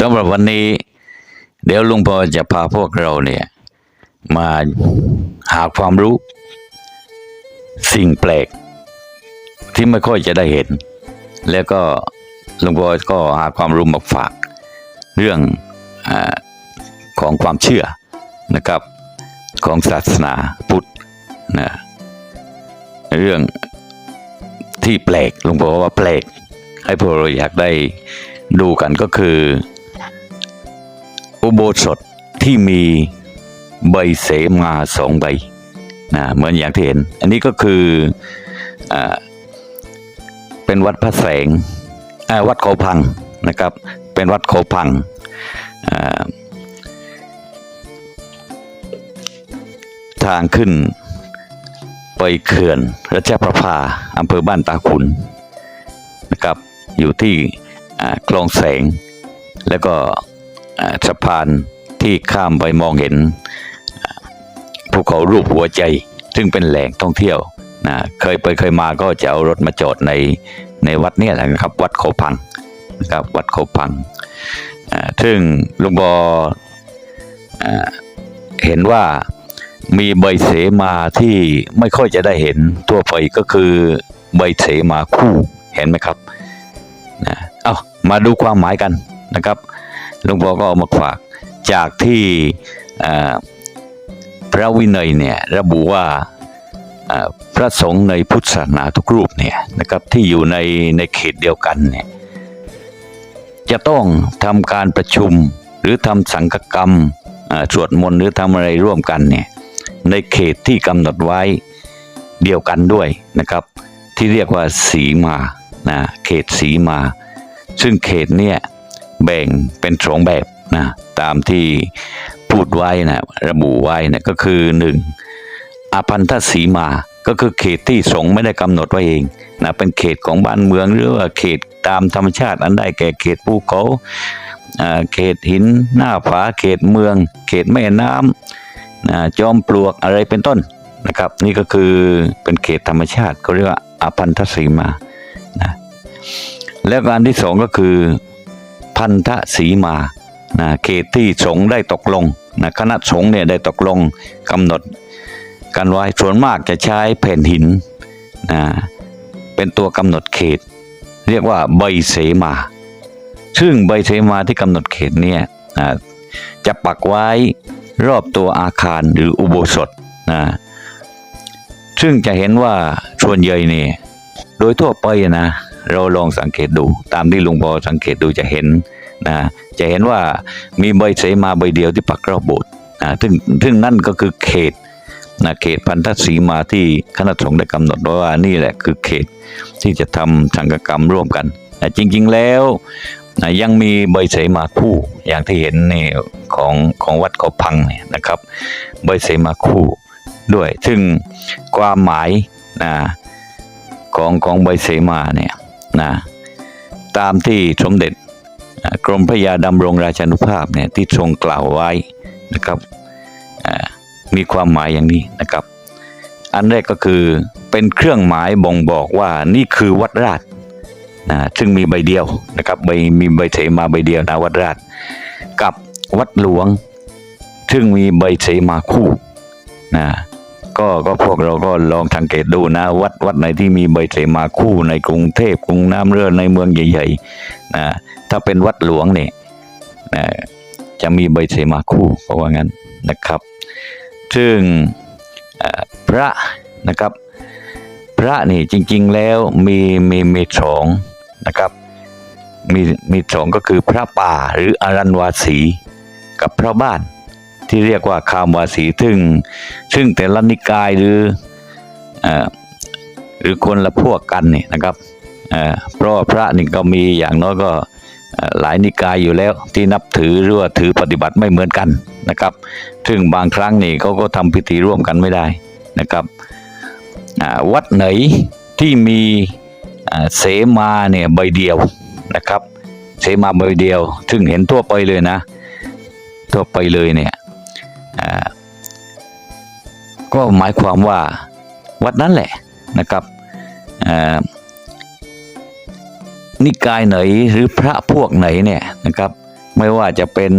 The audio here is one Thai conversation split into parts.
สำหรับวันนี้ เดี๋ยวลุงพอจะพาพวกเราเนี่ย มาหาความรู้ สิ่งแปลก ที่ไม่ค่อยจะได้เห็น แล้วก็ลุงพอก็หาความรู้มาฝาก เรื่องอของความเชื่อนะครับของศาสนาพุทธนะเรื่องที่แปลกลุงบอกว่าแปลก ให้พวกเราอยากได้ดูกันก็คือ อุโบสถที่มีใบเสมาสองใบนะเหมือนอย่างที่เห็น อันนี้ก็คืออเป็นวัดพระแสงวัดเขาพังนะครับ เป็นวัดเขาพังทางขึ้นไปเขื่อนรัชประภาอำเภอบ้านตาขุนนะครับ อยู่ที่คลองแสงแล้วก็ สะพานที่ข้ามไปมองเห็นภูเขารูปหัวใจ ซึ่งเป็นแหล่งท่องเที่ยวนะเคยไปเคยมาก็จะเอารถมาจอดในในวัดเนี่ยแหละนะครับ วัดเขาพังนะครับวัดเขาพัง ซึ่งลุงบอเห็นว่ามีใบเสมาที่ไม่ค่อยจะได้เห็นทั่วไปก็คือใบเสมาคู่เห็นไหมครับนะเอามาดูความหมายกันนะครับ หลวงพ่อก็เอามาฝากจากที่พระวินัยเนี่ยระบุว่าพระสงฆ์ในพุทธศาสนาทุกรูปเนี่ยนะครับที่อยู่ในในเขตเดียวกันเนี่ยจะต้องทำการประชุมหรือทำสังฆกรรมสวดมนต์หรือทำอะไรร่วมกันเนี่ยในเขตที่กำหนดไว้เดียวกันด้วยนะครับ ที่เรียกว่าสีมานะเขตสีมา ซึ่งเขตเนี่ย แบ่งเป็นสองแบบนะตามที่พูดไว้นะระบุไว้นะก็คือหนึ่งอพันธสีมาก็คือเขตที่สงไม่ได้กำหนดไว้เองนะเป็นเขตของบ้านเมืองหรือว่าเขตตามธรรมชาติอันใดแก่เขตภูเขาอ่าเขตหินหน้าผาเขตเมือง เขตแม่น้ำนะจอมปลวกอะไรเป็นต้นนะครับ นี่ก็คือเป็นเขตธรรมชาติเขาเรียกว่าอพันธสีมานะแล้วก็อันที่สองก็คือ พันธสีมานะเขตที่สงฆ์ได้ตกลงนะคณะสงฆ์เนี่ยได้ตกลงกำหนดกันไว้ส่วนมากจะใช้แผ่นหินนะเป็นตัวกำหนดเขต เรียกว่าใบเสมา ซึ่งใบเสมาที่กำหนดเขตเนี่ยนะจะปักไว้รอบตัวอาคารหรืออุโบสถนะซึ่งจะเห็นว่าส่วนใหญ่เนี่ยโดยทั่วไปนะ เราลองสังเกตดู ตามที่ลุงพอสังเกตดูจะเห็นนะจะเห็นว่ามีใบเสมาใบเดียวที่ปักรอบโบสถ์นะซึ่งซึ่งนั่นก็คือเขตนะเขตพันธสีมาที่คณะสงฆ์ได้กำหนดไว้ว่านี่แหละคือเขตที่จะทำสังฆกรรมร่วมกันนะจริง ๆแล้วนะยังมีใบเสมาคู่อย่างที่เห็นนี่ของของวัดเขาพังเนี่ยนะครับ ใบเสมาคู่ด้วย ซึ่งความหมายนะของของใบเสมาเนี่ย นะตามที่สมเด็จกรมพระยาดำรงราชานุภาพเนี่ยที่ทรงกล่าวไว้นะครับมีความหมายอย่างนี้นะครับ อันแรกก็คือเป็นเครื่องหมายบ่งบอกว่านี่คือวัดราชนะซึ่งมีใบเดียวนะครับใบมีใบเสมาใบเดียวนะวัดราช กับวัดหลวง ซึ่งมีใบเสมาคู่นะ ก็ก็พวกเราก็ลองสังเกตดูนะ วัดวัดไหนที่มีใบเสมาคู่ในกรุงเทพกรุงน้ำเรือในเมืองใหญ่ๆนะถ้าเป็นวัดหลวงเนี่ยนะจะมีใบเสมาคู่เพราะว่างั้นนะครับ ซึ่งพระนะครับพระนี่จริง ๆแล้วมีมีมีสองนะครับมีมีสองก็คือพระป่าหรืออารันวาสีกับพระบ้าน ที่เรียกว่าคามวาสีซึ่งซึ่งแต่ละนิกายหรือหรือคนละพวกกันนี่นะครับเพราะว่าพระนี่ก็มีอย่างน้อยก็หลายนิกายอยู่แล้วที่นับถือหรือว่าถือปฏิบัติไม่เหมือนกันนะครับ ซึ่งบางครั้งนี่เขาก็ทำพิธีร่วมกันไม่ได้นะครับวัดไหนที่มีเสมาเนี่ยใบเดียวนะครับ เสมาใบเดียว ซึ่งเห็นทั่วไปเลยนะ ทั่วไปเลยเนี่ย ก็หมายความว่าวัดนั้นแหละนะครับนิกายไหนหรือพระพวกไหนเนี่ยนะครับ ไม่ว่าจะเป็น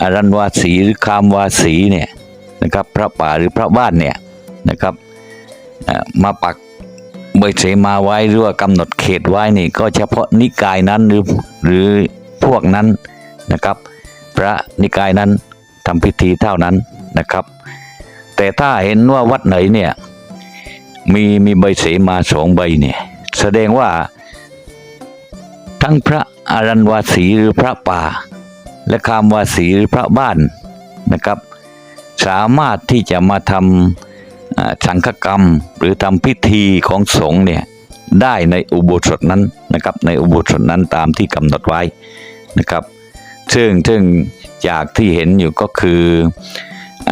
อารันวาสีหรือคามวาสีเนี่ยนะครับ พระป่าหรือพระบ้านเนี่ยนะครับมาปักเบเสมาไว้หรือว่ากำหนดเขตไว้นี่ก็เฉพาะนิกายนั้นหรือหรือพวกนั้นนะครับ พระนิกายนั้น ทำพิธีเท่านั้นนะครับ แต่ถ้าเห็นว่าวัดไหนเนี่ยมีมีใบเสมาสองใบเนี่ยแสดงว่าทั้งพระอารันวาสีหรือพระป่า และคามวาสีหรือพระบ้านนะครับ สามารถที่จะมาทำสังฆกรรมหรือทำพิธีของสงฆ์เนี่ยได้ในอุโบสถนั้นนะครับในอุโบสถนั้นตามที่กำหนดไว้นะครับ ซึ่งซึ่งจากที่เห็นอยู่ก็คืออ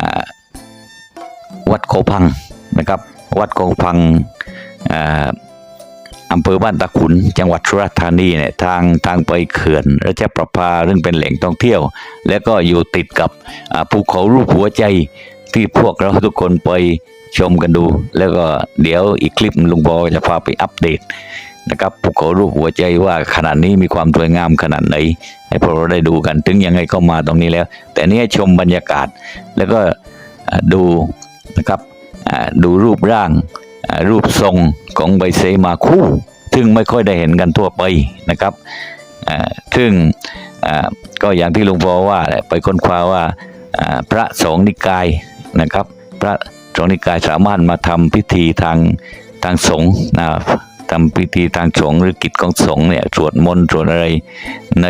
วัดโคพังนะครับ วัดโคพังอ่าอำเภอบ้านตะขุน จังหวัดสุราษฎร์ธานีเนี่ยทางทางไปเขื่อนราชประภาซึ่งเป็นแหล่งท่องเที่ยว และก็อยู่ติดกับภูเขารูปหัวใจที่พวกเราทุกคนไปชมกันดู แล้วก็เดี๋ยวอีกคลิปลุงบอยจะพาไปอัปเดต นะครับภูเขารูปหัวใจว่าขนาดนี้มีความสวยงามขนาดไหน ให้พวกเราได้ดูกันถึงยังไงก็มาตรงนี้แล้ว แต่นี่ให้ชมบรรยากาศ แล้วก็ดูนะครับดูรูปร่างรูปทรงของใบเสมาคู่ ซึ่งไม่ค่อยได้เห็นกันทั่วไปนะครับซึ่งก็อย่างที่หลวงพ่อว่าไปค้นคว้าว่าอ่าพระสงฆ์นิกายนะครับ พระสงฆ์นิกายสามารถมาทำพิธีทางทางสงฆ์นะครับ ทำพิธีทางสงฆ์หรือกิจของสงฆ์เนี่ยสวดมนต์สวดอะไรใน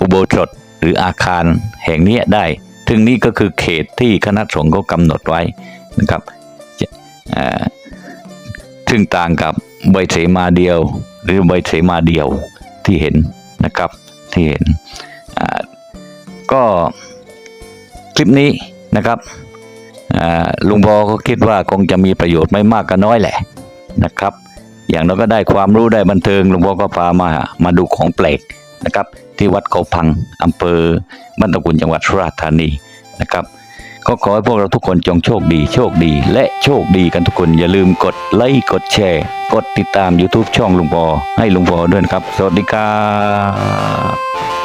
อุโบสถหรืออาคารแห่งเนี้ยได้ ถึงนี้ก็คือเขตที่คณะสงฆ์เขากำหนดไว้นะครับซึ่งต่างกับใบเสมาเดียว หรือใบเสมาเดียวที่เห็นนะครับที่เห็นก็คลิปนี้นะครับลุงพอก็คิดว่าคงจะมีประโยชน์ไม่มากก็น้อยแหละ นะครับ อย่างเราก็ได้ความรู้ได้บันเทิงหลวงพ่อก็พามามาดูของแปลกนะครับ ที่วัดเขาพังอำเภอบ้านตะกุนจังหวัดสุราษฎร์ธานีนะครับก็ขอให้พวกเราทุกคนจงโชคดีโชคดี และโชคดีกันทุกคนอย่าลืมกดไลค์กดแชร์ กดติดตาม YouTube ช่องลุงพอให้ลุงพอด้วยครับ สวัสดีครับ